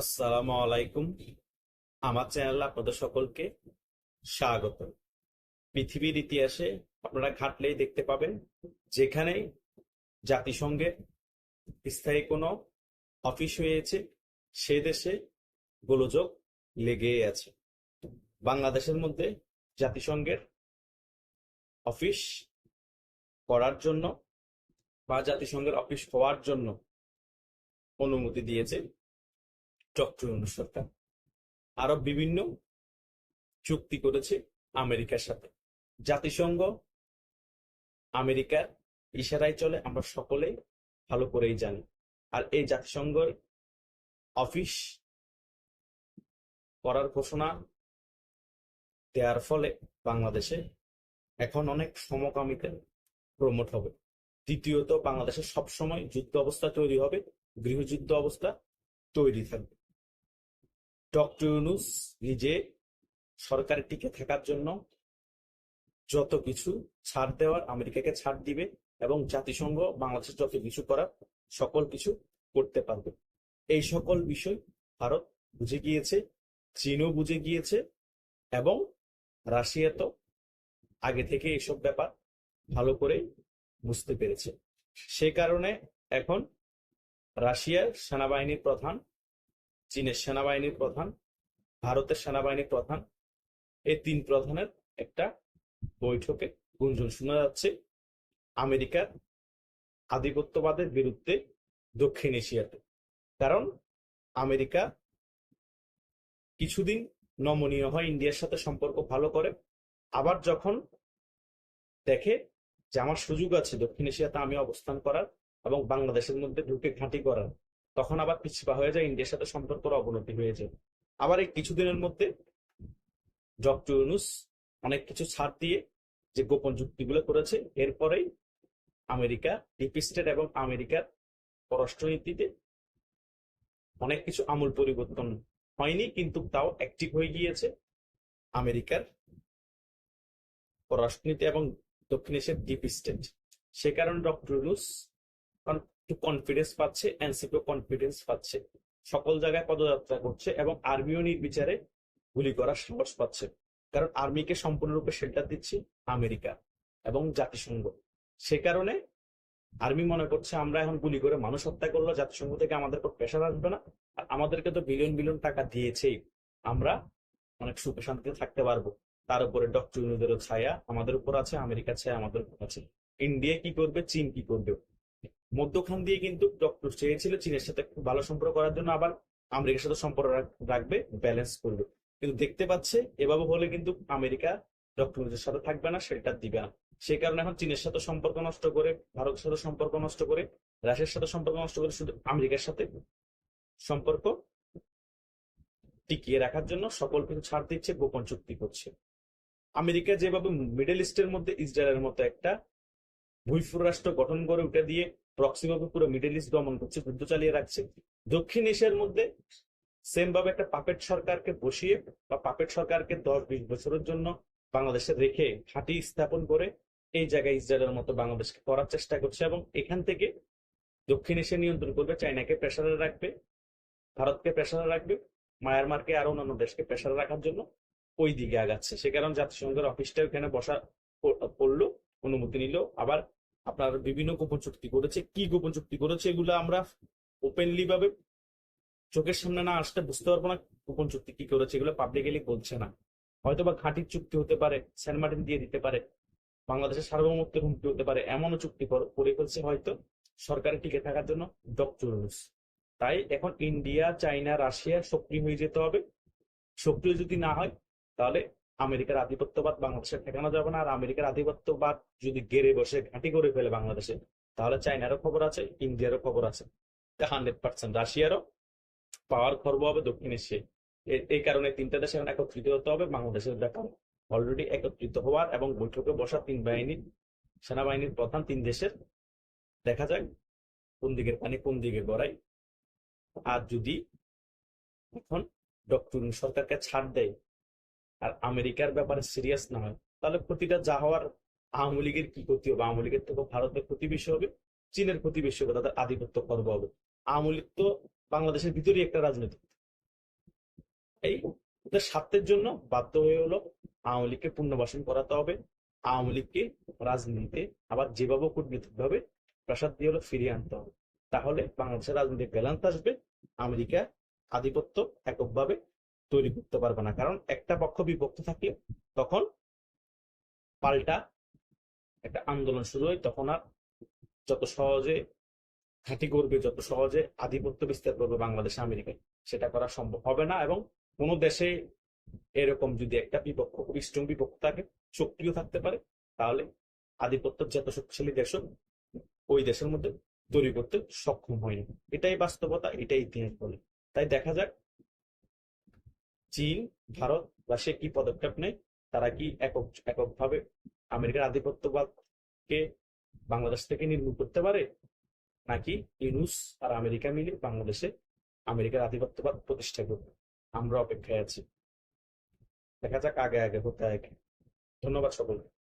আসসালামু আলাইকুম। আমার চ্যানেল আপনাদের সকলকে স্বাগত পৃথিবীর ইতিহাসে আপনারা ঘাটলেই দেখতে পাবেন, যেখানে জাতিসংঘের স্থায়ী কোনো অফিস হয়েছে, সে দেশে গোলযোগ লেগেই আছে। বাংলাদেশের মধ্যে জাতিসংঘের অফিস করার জন্য বা জাতিসংঘের অফিস হওয়ার জন্য অনুমতি দিয়েছে। ডক্টর ইউনূস আরও বিভিন্ন চুক্তি করেছে আমেরিকার সাথে। জাতিসংঘ আমেরিকার ইশারায় চলে, আমরা সকলে ভালো করেই জানি। আর এই জাতিসংঘের অফিস করার ঘোষণা দেওয়ার ফলে বাংলাদেশে এখন অনেক সমকামিতা প্রমোট হবে। দ্বিতীয়ত, বাংলাদেশে সবসময় যুদ্ধ অবস্থা তৈরি হবে, গৃহযুদ্ধ অবস্থা তৈরি থাকবে। ডক্টর ইউনুস নিজে সরকারের টিকে থাকার জন্য যত কিছু ছাড় দেওয়ার, আমেরিকাকে ছাড় দিবে এবং জাতিসংঘ, বাংলাদেশের যত কিছু করার, সকল কিছু করতে পারবে। এই সকল বিষয় ভারত বুঝে গিয়েছে, চীনও বুঝে গিয়েছে এবং রাশিয়া তো আগে থেকে এসব ব্যাপার ভালো করে বুঝতে পেরেছে। সে কারণে এখন রাশিয়ার সেনাবাহিনীর প্রধান চীনের সেনাবাহিনীর প্রধান, ভারতের সেনাবাহিনীর প্রধান। এই তিন প্রধানের একটা বৈঠকে গুঞ্জন শোনা যাচ্ছে। আমেরিকার আধিপত্যবাদের বিরুদ্ধে দক্ষিণ এশিয়াতে। কারণ আমেরিকা কিছুদিন নমনীয় হয়, ইন্ডিয়ার সাথে সম্পর্ক ভালো করে। আবার যখন দেখে যে আমার সুযোগ আছে দক্ষিণ এশিয়াতে আমি অবস্থান করার এবং বাংলাদেশের মধ্যে ঢুকে ঘাঁটি করার তখন আবার পিছপা হয়ে যায়, ইন্ডিয়ার সাথে সম্পর্কের অবনতি হয়ে যায়। আবার এই কিছুদিনের মধ্যে ডক্টর ইউনুস অনেক কিছু ছাড় দিয়ে যে গোপন যুক্তিগুলো করেছে, এরপরেই আমেরিকা ডিপ স্টেট এবং আমেরিকার পররাষ্ট্রনীতিতে অনেক কিছু আমূল পরিবর্তন হয়নি, কিন্তু তাও অ্যাক্টিভ হয়ে গিয়েছে। আমেরিকার পররাষ্ট্রনীতি এবং দক্ষিণ এশিয়ার ডিপ স্টেট সে কারণে ডক্টর ইউনুস একটু কনফিডেন্স পাচ্ছে এনসিপিও কনফিডেন্স পাচ্ছে। সকল জায়গায় পদযাত্রা করছে এবং আর্মিও নির্বিচারে গুলি করার সাহস পাচ্ছে। কারণ আর্মিকে সম্পূর্ণরূপে শেল্টার দিচ্ছে আমেরিকা এবং জাতিসংঘ। সে কারণে আর্মি মনে করছে, আমরা এখন গুলি করে মানুষ হত্যা করল জাতিসংঘ থেকে আমাদের উপর প্রেশার আসবে না। আর আমাদেরকে তো বিলিয়ন বিলিয়ন টাকা দিয়েছেই। আমরা অনেক সুখে শান্তিতে থাকতে পারব। তার উপরে ডক্টর ছায়া, আমাদের উপর আছে, আমেরিকার ছায়া আমাদের উপর আছে। ইন্ডিয়া কি করবে? চীন কি করবে? মধ্যখান দিয়ে কিন্তু ডক্টর চেয়েছিল চীনের সাথে খুব ভালো সম্পর্ক করার জন্য, আবার আমেরিকার সাথে সম্পর্ক রাখবে ব্যালেন্স করবে। কিন্তু দেখতে পাচ্ছে, এভাবে হলে কিন্তু আমেরিকা ডক্টরের সাথে থাকবে না, সেটা দিবে না। সেই কারণে এখন চীনের সাথে সম্পর্ক নষ্ট করে, ভারতের সাথে সম্পর্ক নষ্ট করে, রাশিয়ার সাথে সম্পর্ক নষ্ট করে শুধু আমেরিকার সাথে সম্পর্ক টিকিয়ে রাখার জন্য সকল কিছু ছাড় দিচ্ছে, গোপন চুক্তি করছে। আমেরিকা যেভাবে মিডল ইস্টের মধ্যে ইসরায়েলের মতো একটা ভূইফুর রাষ্ট্র গঠন করে উঠে দিয়ে প্রক্সিভাবে পুরো মিডল ইস্ট দমন করছে, যুদ্ধ চালিয়ে রাখছে। দক্ষিণ এশিয়ার মধ্যে সেম ভাবে একটা পাপেট সরকারকে বসিয়ে বা পাপেট সরকারকে দশ বিশ বছরের জন্য বাংলাদেশে রেখে ঘাঁটি স্থাপন করে এই জায়গায় ইসরায়েলের মতো বাংলাদেশকে করার চেষ্টা করছে এবং এখান থেকে দক্ষিণ এশিয়া নিয়ন্ত্রণ করবে চাইনাকে প্রেসারে রাখবে, ভারতকে প্রেসারে রাখবে, মায়ানমারকে আরও অন্যান্য দেশকে প্রেসারে রাখার জন্য ওই দিকে আগাচ্ছে। সে কারণে জাতিসংঘের অফিসটা ওখানে বসা পড়ল। অনুমতি নিল। আবার আপনার বিভিন্ন গোপন চুক্তি করেছে। কি গোপন চুক্তি করেছে এগুলো আমরা ওপেনলি ভাবে চোখের সামনে না আসতে বুঝতে পারব না গোপন চুক্তি কি করেছে, এগুলো পাবলিকলি বলছে না। হয়তো বা ঘাঁটির চুক্তি হতে পারে সেন্ট মার্টিন দিয়ে দিতে পারে, বাংলাদেশের সার্বভৌমত্বের হুমকি হতে পারে, এমনও চুক্তি করে ফেলছে হয়তো সরকারে টিকে থাকার জন্য ডক্টর ইউনূস তাই এখন ইন্ডিয়া চাইনা রাশিয়া সক্রিয় হয়ে যেতে হবে। সক্রিয় যদি না হয়, তাহলে আমেরিকার আধিপত্যবাদ বাংলাদেশে ঠেকানো যাবে না। আর আমেরিকার আধিপত্যবাদ যদি গেড়ে বসে, ঘাঁটি করে ফেলে বাংলাদেশে, তাহলে চাইনারও খবর আছে, ইন্ডিয়ারও খবর আছে। Hundred percent. রাশিয়ারও পাওয়ার খর্ব হবে দক্ষিণ এশিয়ায়। এই কারণে তিনটা দেশে এখন একত্রিত হতে হবে। বাংলাদেশের ব্যাপার অলরেডি একত্রিত হওয়ার এবং বৈঠকে বসা তিন বাহিনীর, সেনাবাহিনীর প্রধান তিন দেশের, দেখা যাক কোন দিকের পানি কোন দিকে গড়ায়। আর যদি এখন ডক্টর সরকারকে ছাড় দেয় আর আমেরিকার ব্যাপারে সিরিয়াস না হয়, তাহলে ক্ষতিটা যা হওয়ার আওয়ামী লীগের কি ক্ষতি হবে? আওয়ামী লীগের থেকে ভারতের ক্ষতি বেশি হবে, চীনের ক্ষতি বেশি হবে, তাদের আধিপত্য খর্ব হবে। আওয়ামী লীগ তো বাংলাদেশের ভিতরেই একটা রাজনীতি এই স্বার্থের জন্য বাধ্য হয়ে হলো আওয়ামী লীগকে পুনর্বাসন করাতে হবে। আওয়ামী লীগকে রাজনীতিতে আবার যেভাবে কূটনৈতিক ভাবে প্রাসাদ দিয়ে হলো ফিরিয়ে আনতে হবে। তাহলে বাংলাদেশের রাজনীতি ব্যালেন্স আসবে, আমেরিকা আধিপত্য এককভাবে তৈরি করতে পারবে না। কারণ একটা পক্ষ বিভক্ত থাকলে তখন পাল্টা একটা আন্দোলন শুরু হয়, তখন আর যত সহজে ঘাঁটি করবে যত সহজে আধিপত্য বিস্তার করবে বাংলাদেশ আমেরিকায়, সেটা করা সম্ভব হবে না এবং কোনো দেশে এরকম যদি একটা বিপক্ষ খুব স্ট্রং বিপক্ষ থাকে শক্তিও থাকতে পারে, তাহলে আধিপত্য যত শক্তিশালী দেশ ওই দেশের মধ্যে তৈরি করতে সক্ষম হয়নি। এটাই বাস্তবতা, এটাই ইতিহাস বলে। তাই দেখা যাক চীন, ভারত, রাশিয়া কি পদক্ষেপ নেয়? তারা কি একক, এককভাবে আমেরিকার আধিপত্যবাদকে বাংলাদেশ থেকে নির্মূল করতে পারে? নাকি ইউনুস আর আমেরিকা মিলে বাংলাদেশে আমেরিকার আধিপত্যবাদ প্রতিষ্ঠা করবে? আমরা অপেক্ষায় আছি। দেখা যাক আগে আগে, হতে আগে। ধন্যবাদ সকলকে।